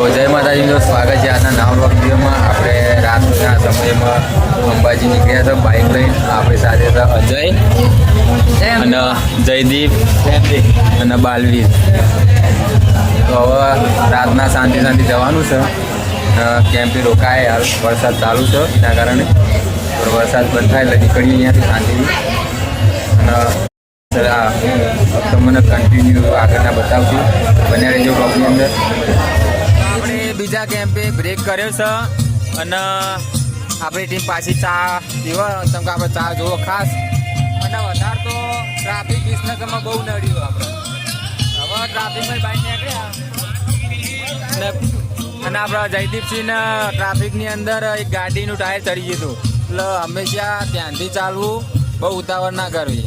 તો જય માતાજીનો સ્વાગત છે આજના બ્લોગ વિડીયોમાં. આપણે રાતના સમયમાં અંબાજી નીકળ્યા હતા બાઇક લઈને. આપણી સાથે હતા અજય અને જયદીપ અને બાલવીર. તો હવે રાતના શાંતિ શાંતિ જવાનું છે. કેમ્પે રોકાય હાલ વરસાદ ચાલુ છે, એના કારણે. વરસાદ બંધ થાય એટલે નીકળીએ અહીંયાથી શાંતિથી. અને તમને કન્ટિન્યુ આગળના બતાવશું બન્યા રહેજો બ્લોગની અંદર. બીજા કેમ્પે બ્રેક કર્યો છે. અને આપણી ટીમ પાછી ચા પીવા તમે કે આપણે ચા જોવો ખાસ. અને વધારે તો ટ્રાફિક વિસનગરમાં બહુ નડ્યું આપણે. હવે ટ્રાફિકમાં બાઈક નીકળ્યા. અને આપણા જયદીપસિંહને ટ્રાફિકની અંદર એક ગાડીનું ટાયર ચડી ગયું હતું. એટલે હંમેશા ધ્યાનથી ચાલવું, બહુ ઉતાવળ ના કરવી.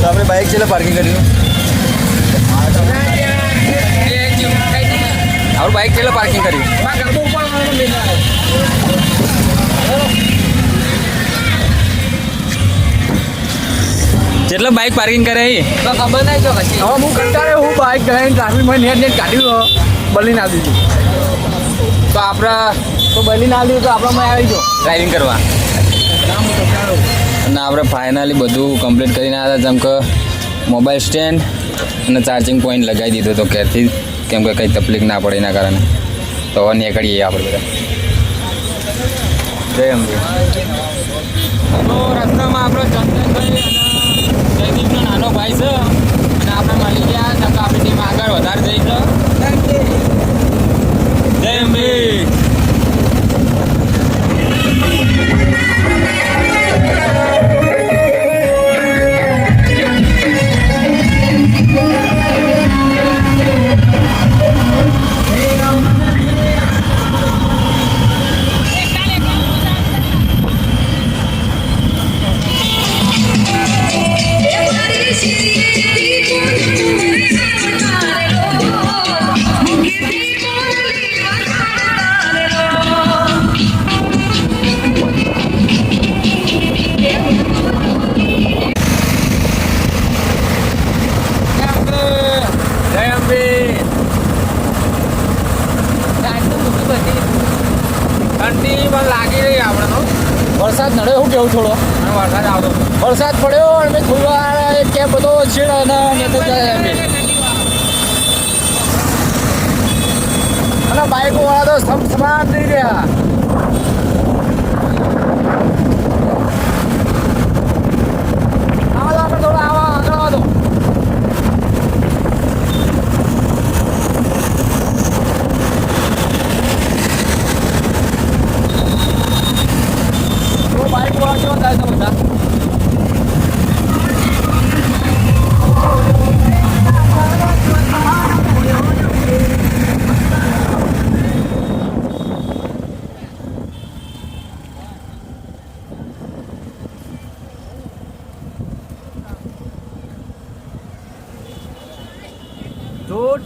તો આપણે બાઇક ચેલા પાર્કિંગ કર્યું આપણું બાઇક ચેલા પાર્કિંગ કર્યું જેટલા બાઇક પાર્કિંગ કરે એ. ખબર નહીં તો પછી હવે હું કંટાળે હું બાઇક લઈને ટ્રાફિકમાં નેટ નેટ કાઢ્યું બલી ના દીધું તો આપણા તો બલી ના દીધું તો આપણામાં આવી ગયો. ડ્રાઇવિંગ કરવા. અને આપણે ફાઇનલી બધું કમ્પ્લીટ કરીને આવ્યા હતા. જેમ કે મોબાઈલ સ્ટેન્ડ અને ચાર્જિંગ પોઈન્ટ લગાવી દીધો તો ઘેરથી કેમ કે કંઈ તકલીફ ના પડે એના કારણે. તો હવે નીકળીએ આપણે બધા. જય અંબે. તો રસ્તામાં આપણો ચંદનભાઈ અને જયદીપનો નાનો ભાઈ છે. અને આપણે મળી ગયા તો આપણી ટીમ આગળ વધારે જઈશું જય અંબે. ઠંડી પણ લાગી રહી આપણે વરસાદ નડે હું કેવું થોડો વરસાદ આવતો વરસાદ પડ્યો અને મેં થોડી વાર એક બધો છેડ અને ને તો જાય એમ બી. અને બાઇકો વાળા તો સમસમાન થઈ ગયા આવો તો આપણે થોડા આવા આગળ આવો તો. તો બાઇક વાળા કેવા થાય છે બધા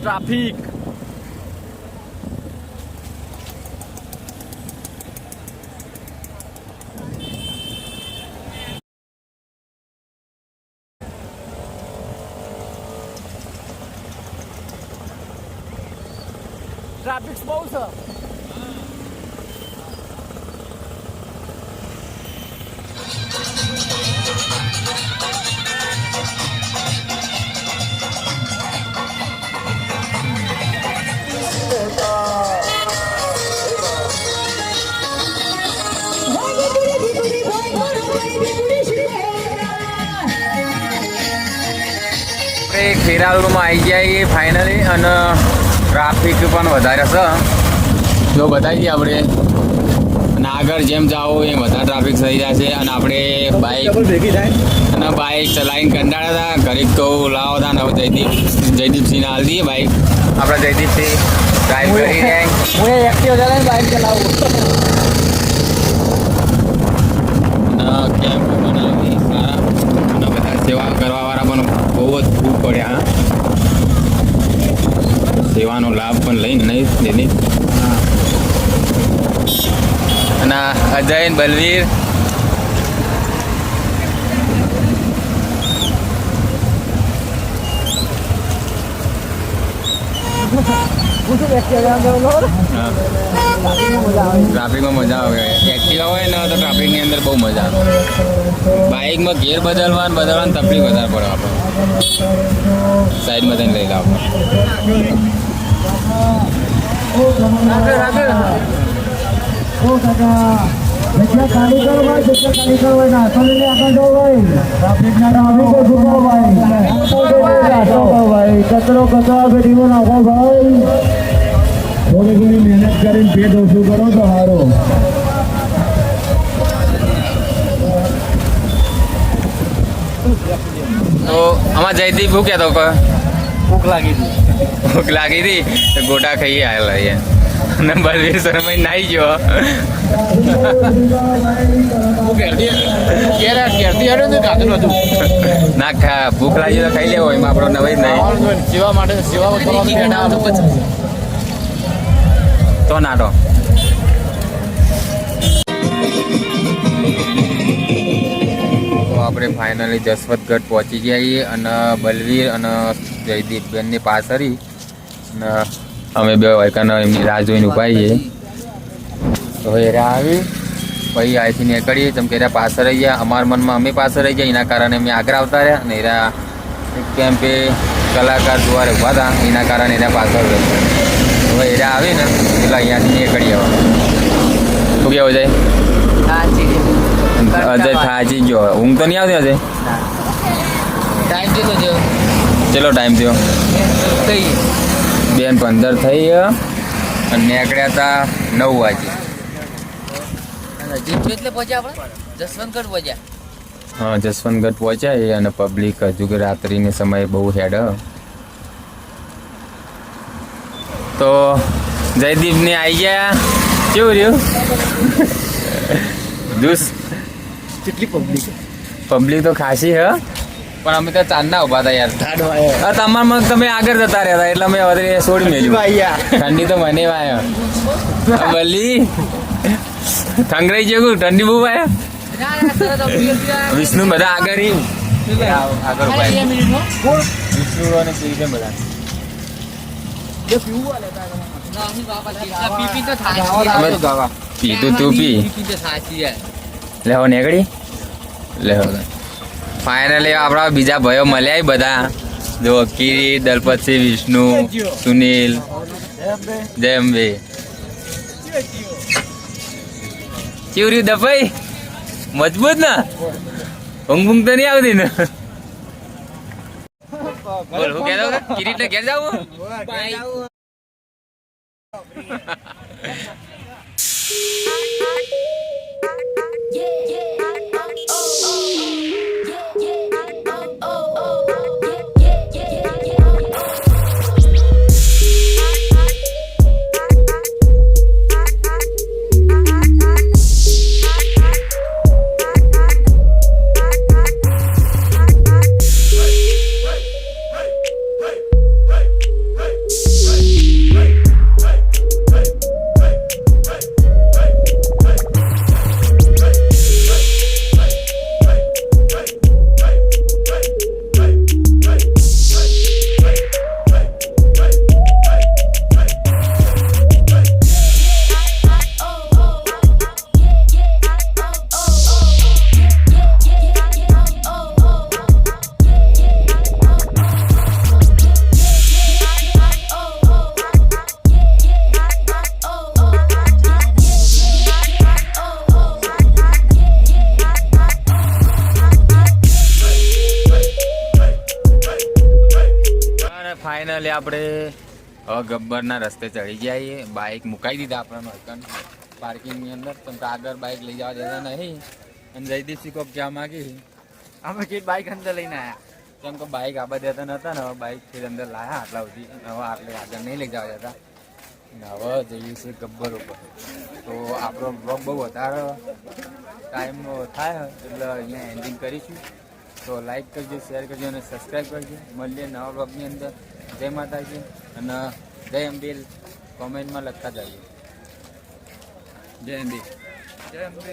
જો ટ્રાફિક ટ્રાફિક બહુ ખેરાલુમાં આવી ગયા એ ફાઇનલી અને ટ્રાફિક પણ વધારે છે. જો બતાવી દઈએ આપણે. અને આગળ જેમ જાઓ એમ વધારે ટ્રાફિક થઈ જાય છે અને આપણે બાઇક થાય. અને બાઇક ચલાવીને કંટાળ્યા હતા. ઘરે તો લાવો હતા ને હવે જયદીપ જયદીપસિંહને હાલ દઈએ બાઇક આપણા જયદીપસિંહ ડ્રાઈવ કરી જાય હું એક્ટિવ ચલાવીને બાઇક ચલાવું. અને કેમ્પ બનાવી સારા અને બધા સેવા કરવાવાળા પણ હા. સેવાનો લાભ પણ લઈને નહીં તેની અને Ajay Balvir. Ha ha active ચલાવવાનો ખબર? મજા આવે ટ્રાફિકમાં મજા આવે એક્ટિવા હોય ને તો ટ્રાફિકની અંદર બહુ મજા આવે બાઇકમાં ગેર બદલવા ને બદલવાની તકલીફ વધારે પડે આપણે સાઈડમાં થઈને લઈ લાવો ઓ કાકા જગ્યા કરીને પેટ ઓછું કરો તો સારું તો આમાં જયદીપ શું કહેતો ભૂખ લાગી હતી. ભૂખ લાગી હતી? ગોટા ખાઈ આવેલા છે અને બલવીર શર્મા નાઈ ગયો. ના ખા ભૂખ લાગી તો ખાઈ લેવો એમાં આપણો નવાઈ નહીં. સેવા માટે સેવા નાટો આપણે ફાઇનલી જસવતગઢ પહોંચી ગયા છીએ અને બલવીર અને જયદીપબેનની બેનની પાછળી અને અમે બે વાયકાના એમની રાહ જોઈને ઊભા છીએ. તો એરા આવી. પછી અહીંથી નીકળીએ. જેમ કે એરા પાછળ રહી ગયા. અમારા મનમાં અમે પાછળ રહી ગયા. એના કારણે અમે આગળ આવતા રહ્યા અને એરા કેમ્પે કલાકાર દ્વારા ઊભા હતા. એના કારણે એના પાછળ રહી. ગયા હવે એરા આવી ને એટલે અહીંયાથી નીકળી આવવા શું કહેવું છે? અજય થાચી ગયો ઊંઘ તો નહીં આવતી અજય ટાઈમ કેટલો છે ચલો ટાઈમ થયો? કઈ? બેન પંદર થઈ અને નીકળ્યા હતા નવ વાગે. એટલે પહોંચ્યા આપણે? જસવંતગઢ પહોંચ્યા. હા જસવંતગઢ પહોંચ્યા અને પબ્લિક હજુ રાત્રિને સમયે બહુ હેડ હ. તો જયદીપને આવી ગયા. કેવું રહ્યું? જુસ. કેટલી પબ્લિક પબ્લિક તો ખાસી હ. પણ અમે તો ચાંદના ઊભા હતા યાર. તમારમાં તમે આગળ જતા રહ્યા હતા એટલે અમે વધારે છોડી મેલ્યું. આવ્યા ઠંડી તો મને વાયો. બલી ઠંગરાઈ જેવું ઠંડી બહુ વાય. વિષ્ણુ બધા આગળ આગળ વિષ્ણુ અને બધા. પીતું તું પી. લેવો નીકળી લેવો ફાઇનલી આપણા બીજા ભાઈઓ મળ્યા બધા. જો કિરી દલપતસિંહ વિષ્ણુ સુનિલ. જય અંબે કેવું રહ્યું દફાઈ મજબૂત ને? ઊંઘ તો નહીં આવતી ને? બોલ હું કહેતો કિરીટ ને ઘેર જાવું Yeah, yeah. ફાઇનલી આપણે હવે ગબ્બરના રસ્તે ચડી છીએ. બાઇક મુકાઈ દીધા આપણે મરકન પાર્કિંગની અંદર. તમે આગળ બાઇક લઈ જવા દેતા નહીં. અને જયદીપ સિંહ કોક ક્યાં માગી. અમે કે બાઈક અંદર લઈને આવ્યા કેમ કે બાઇક આબા દેતા નતા ને હવે બાઇક ફેર અંદર લાયા આટલા સુધી. હવે આટલે આગળ નહીં લઈ જવા દેતા. હવે જઈએ છીએ ગબ્બર ઉપર. તો આપણો બ્લોગ બહુ વધારે ટાઈમ થાય એટલે અહીંયા એન્ડિંગ કરીશું. તો લાઈક કરજો શેર કરજો અને સબસ્ક્રાઈબ કરજો. મળીએ નવા બ્લોગની અંદર. જય માતાજી અને જય અંબિલ કોમેન્ટમાં લખતા જજો. જય અંબિલ જય અંબે